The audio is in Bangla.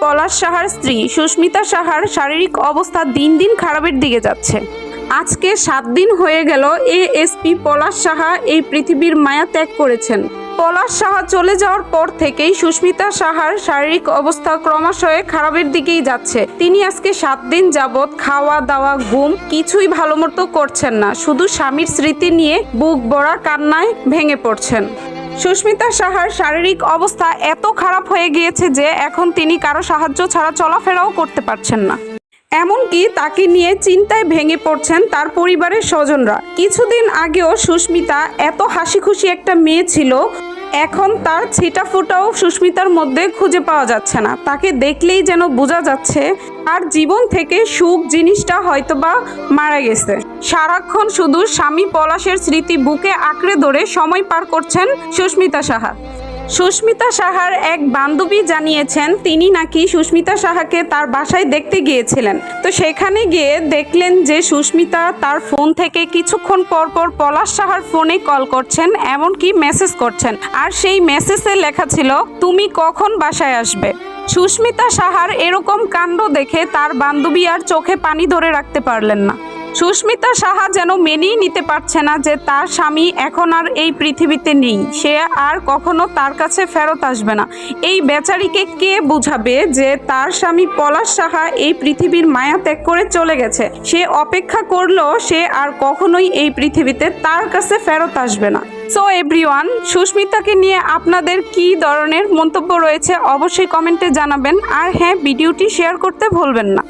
পলাশ সাহার স্ত্রী সুস্মিতা সাহার শারীরিক অবস্থা দিন দিন খারাপের দিকে যাচ্ছে। আজকে সাত দিন হয়ে গেল এএসপি পলাশ সাহা এই পৃথিবীর মায়া ত্যাগ করেছেন। পলাশ সাহা চলে যাওয়ার পর থেকেই সুস্মিতা সাহার শারীরিক অবস্থা ক্রমাশই খারাপের দিকেই যাচ্ছে। তিনি আজকে সাত দিন যাবৎ খাওয়া, দাওয়া, ঘুম কিছুই ভালো মতো করছেন না। শুধু স্বামীর স্মৃতি নিয়ে বুক ভরা কান্নায় ভেঙে পড়ছেন। সুস্মিতা সাহার শারীরিক অবস্থা এত খারাপ হয়ে গিয়েছে যে এখন তিনি কারও সাহায্য ছাড়া চলাফেরাও করতে পারছেন না। এমনকি তাকে নিয়ে চিন্তায় ভেঙে পড়ছেন তার পরিবারের স্বজনরা। কিছুদিন আগেও সুস্মিতা এত হাসি খুশি একটা মেয়ে ছিল এখন তার ছিটা ফুটাও সুস্মিতার মধ্যে খুঁজে পাওয়া যাচ্ছে না। তাকে দেখলেই যেন বোঝা যাচ্ছে আর জীবন থেকে সুখ জিনিসটা হয়তোবা মারা গেছে। সারাক্ষণ শুধু স্বামী পলাশের স্মৃতি বুকে আঁকড়ে ধরে সময় পার করছেন সুস্মিতা সাহা। সুস্মিতা সাহার এক বান্ধবী জানিয়েছেন, তিনি নাকি সুস্মিতা সাহাকে তার বাসায় দেখতে গিয়েছিলেন। তো সেখানে গিয়ে দেখলেন যে সুস্মিতা তার ফোন থেকে কিছুক্ষণ পর পর পলাশ সাহার ফোনে কল করছেন, এমনকি মেসেজ করছেন। আর সেই মেসেজে লেখা ছিল, তুমি কখন বাসায় আসবে? সুস্মিতা সাহার এরকম কাণ্ড দেখে তার বান্ধবী আর চোখে পানি ধরে রাখতে পারলেন না। সুস্মিতা সাহা যেন মেনেই নিতে পারছে না যে তার স্বামী এখন আর এই পৃথিবীতে নেই। সে আর কখনো তার কাছে ফেরত আসবে না। এই বেচারিকে কে বুঝাবে যে তার স্বামী পলাশ সাহা এই পৃথিবীর মায়া ত্যাগ করে চলে গেছে? সে অপেক্ষা করলেও সে আর কখনোই এই পৃথিবীতে তার কাছে ফেরত আসবে না। সো এভরিওয়ান সুস্মিতাকে নিয়ে আপনাদের কি ধরনের মন্তব্য রয়েছে অবশ্যই কমেন্টে জানাবেন। আর হ্যাঁ ভিডিওটি শেয়ার করতে ভুলবেন না।